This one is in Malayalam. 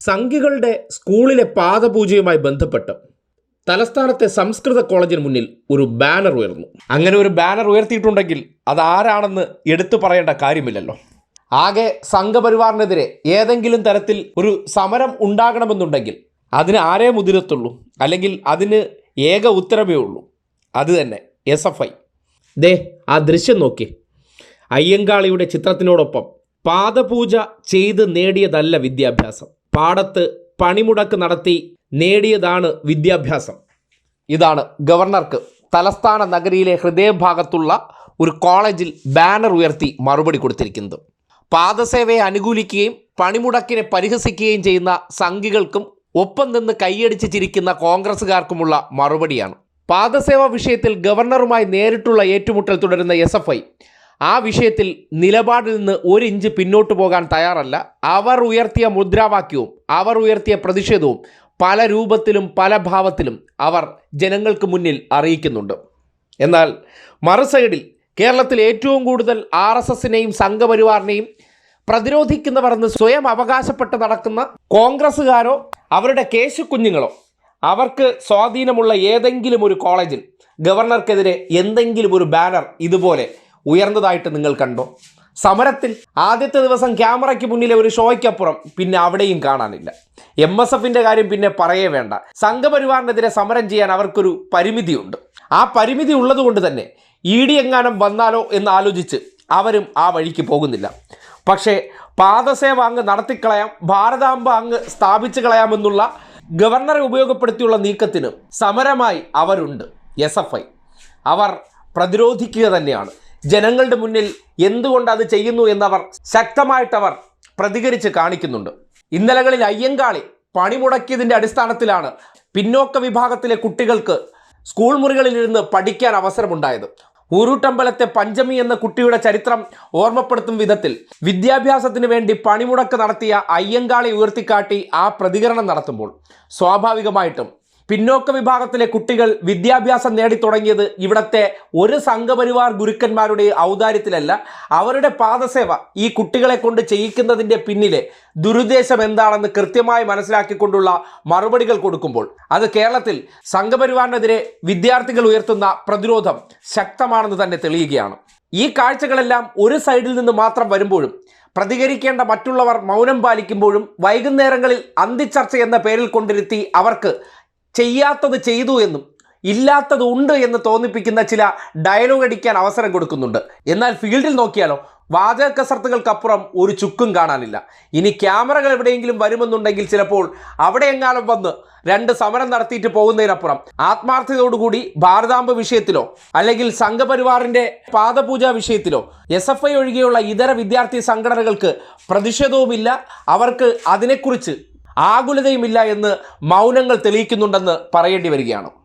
സംഘികളുടെ സ്കൂളിലെ പാദപൂജയുമായി ബന്ധപ്പെട്ട് തലസ്ഥാനത്തെ സംസ്കൃത കോളേജിന് മുന്നിൽ ഒരു ബാനർ ഉയർന്നു. അങ്ങനെ ഒരു ബാനർ ഉയർത്തിയിട്ടുണ്ടെങ്കിൽ അത് ആരാണെന്ന് എടുത്തു പറയേണ്ട കാര്യമില്ലല്ലോ. ആകെ സംഘപരിവാറിനെതിരെ ഏതെങ്കിലും തരത്തിൽ ഒരു സമരം ഉണ്ടാകണമെന്നുണ്ടെങ്കിൽ അതിന് ആരേ മുതിരത്തുള്ളൂ. അല്ലെങ്കിൽ അതിന് ഏക ഉത്തരമേ ഉള്ളൂ. അത് തന്നെ എസ് എഫ് ഐ. ദേ ആ ദൃശ്യം നോക്കി. അയ്യങ്കാളിയുടെ ചിത്രത്തിനോടൊപ്പം പാദപൂജ ചെയ്ത് നേടിയതല്ല വിദ്യാഭ്യാസം. പാടത്ത് പണിമുടക്ക് നടത്തി നേടിയതാണ് വിദ്യാഭ്യാസം. ഇതാണ് ഗവർണർക്ക് തലസ്ഥാന നഗരിയിലെ ഹൃദയഭാഗത്തുള്ള ഒരു കോളേജിൽ ബാനർ ഉയർത്തി മറുപടി കൊടുത്തിരിക്കുന്നത്. പാദസേവയെ അനുകൂലിക്കുകയും പണിമുടക്കിനെ പരിഹസിക്കുകയും ചെയ്യുന്ന സംഘികൾക്കും ഒപ്പം നിന്ന് കൈയടിച്ച് ചിരിക്കുന്ന കോൺഗ്രസ്സുകാർക്കുമുള്ള മറുപടിയാണ്. പാദസേവ വിഷയത്തിൽ ഗവർണറുമായി നേരിട്ടുള്ള ഏറ്റുമുട്ടൽ തുടരുന്ന എസ് ആ വിഷയത്തിൽ നിലപാടിൽ നിന്ന് ഒരു ഇഞ്ച് പിന്നോട്ട് പോകാൻ തയ്യാറല്ല. അവർ ഉയർത്തിയ മുദ്രാവാക്യവും അവർ ഉയർത്തിയ പ്രതിഷേധവും പല രൂപത്തിലും പല ഭാവത്തിലും അവർ ജനങ്ങൾക്ക് മുന്നിൽ അറിയിക്കുന്നുണ്ട്. എന്നാൽ മറുസൈഡിൽ കേരളത്തിൽ ഏറ്റവും കൂടുതൽ ആർ എസ് എസിനെയും സംഘപരിവാറിനെയും പ്രതിരോധിക്കുന്നവർ എന്ന് സ്വയം അവകാശപ്പെട്ട് നടക്കുന്ന കോൺഗ്രസ്സുകാരോ അവരുടെ കേശു കുഞ്ഞുങ്ങളോ അവർക്ക് സ്വാധീനമുള്ള ഏതെങ്കിലും ഒരു കോളേജിൽ ഗവർണർക്കെതിരെ എന്തെങ്കിലും ഒരു ബാനർ ഇതുപോലെ ഉയർന്നതായിട്ട് നിങ്ങൾ കണ്ടോ? സമരത്തിൽ ആദ്യത്തെ ദിവസം ക്യാമറയ്ക്ക് മുന്നിലെ ഒരു ഷോയ്ക്കപ്പുറം പിന്നെ അവിടെയും കാണാനില്ല. എം എസ് എഫിന്റെ കാര്യം പിന്നെ പറയേ വേണ്ട. സംഘപരിവാറിനെതിരെ സമരം ചെയ്യാൻ അവർക്കൊരു പരിമിതിയുണ്ട്. ആ പരിമിതി ഉള്ളതുകൊണ്ട് തന്നെ ഇ ഡി എങ്ങാനും വന്നാലോ എന്ന് ആലോചിച്ച് അവരും ആ വഴിക്ക് പോകുന്നില്ല. പക്ഷേ പാദസേവ അങ്ങ് നടത്തിക്കളയാം ഭാരതാംബ അങ്ങ് സ്ഥാപിച്ചു കളയാമെന്നുള്ള ഗവർണറെ ഉപയോഗപ്പെടുത്തിയുള്ള നീക്കത്തിന് സമരമായി അവരുണ്ട് എസ് എഫ് ഐ. അവർ പ്രതിരോധിക്കുക തന്നെയാണ്. ജനങ്ങളുടെ മുന്നിൽ എന്തുകൊണ്ട് അത് ചെയ്യുന്നു എന്നവർ ശക്തമായിട്ടവർ പ്രതികരിച്ച് കാണിക്കുന്നുണ്ട്. ഇന്നലകളിൽ അയ്യങ്കാളി പണിമുടക്കിയതിന്റെ അടിസ്ഥാനത്തിലാണ് പിന്നോക്ക വിഭാഗത്തിലെ കുട്ടികൾക്ക് സ്കൂൾ മുറികളിൽ മുറികളിലിരുന്ന് പഠിക്കാൻ അവസരമുണ്ടായത്. ഊരൂട്ടമ്പലത്തെ പഞ്ചമി എന്ന കുട്ടിയുടെ ചരിത്രം ഓർമ്മപ്പെടുത്തും വിധത്തിൽ വിദ്യാഭ്യാസത്തിന് വേണ്ടി പണിമുടക്ക് നടത്തിയ അയ്യങ്കാളി ഉയർത്തിക്കാട്ടി ആ പ്രതികരണം നടത്തുമ്പോൾ സ്വാഭാവികമായിട്ടും പിന്നോക്ക വിഭാഗത്തിലെ കുട്ടികൾ വിദ്യാഭ്യാസം നേടിത്തുടങ്ങിയത് ഇവിടത്തെ ഒരു സംഘപരിവാർ ഗുരുക്കന്മാരുടെ ഔദാര്യത്തിലല്ല അവരുടെ പാദസേവ ഈ കുട്ടികളെ കൊണ്ട് ചെയ്യിക്കുന്നതിന്റെ പിന്നിലെ ദുരുദ്ദേശം എന്താണെന്ന് കൃത്യമായി മനസ്സിലാക്കിക്കൊണ്ടുള്ള മറുപടികൾ കൊടുക്കുമ്പോൾ അത് കേരളത്തിൽ സംഘപരിവാറിനെതിരെ വിദ്യാർത്ഥികൾ ഉയർത്തുന്ന പ്രതിരോധം ശക്തമാണെന്ന് തന്നെ തെളിയുകയാണ്. ഈ കാഴ്ചകളെല്ലാം ഒരു സൈഡിൽ നിന്ന് മാത്രം വരുമ്പോഴും പ്രതികരിക്കേണ്ട മറ്റുള്ളവർ മൗനം പാലിക്കുമ്പോഴും വൈകുന്നേരങ്ങളിൽ അന്തിച്ചർച്ച എന്ന പേരിൽ കൊണ്ടിരുത്തി അവർക്ക് ചെയ്യാത്തത് ചെയ്തു എന്നും ഇല്ലാത്തത് ഉണ്ട് എന്ന് തോന്നിപ്പിക്കുന്ന ചില ഡയലോഗ് അടിക്കാൻ അവസരം കൊടുക്കുന്നുണ്ട്. എന്നാൽ ഫീൽഡിൽ നോക്കിയാലോ വാചക കസർത്തുകൾക്കപ്പുറം ഒരു ചുക്കും കാണാനില്ല. ഇനി ക്യാമറകൾ എവിടെയെങ്കിലും വരുമെന്നുണ്ടെങ്കിൽ ചിലപ്പോൾ അവിടെയെങ്ങാനും വന്ന് രണ്ട് സമരം നടത്തിയിട്ട് പോകുന്നതിനപ്പുറം ആത്മാർത്ഥതയോടുകൂടി ഭാരതാംബ വിഷയത്തിലോ അല്ലെങ്കിൽ സംഘപരിവാറിന്റെ പാദപൂജ വിഷയത്തിലോ എസ് എഫ് ഐ ഒഴികെയുള്ള ഇതര വിദ്യാർത്ഥി സംഘടനകൾക്ക് പ്രതിഷേധവുമില്ല. അവർക്ക് അതിനെക്കുറിച്ച് ആകുലതയുമില്ല എന്ന് മൗനങ്ങൾ തെളിയിക്കുന്നുണ്ടെന്ന് പറയേണ്ടി വരികയാണ്.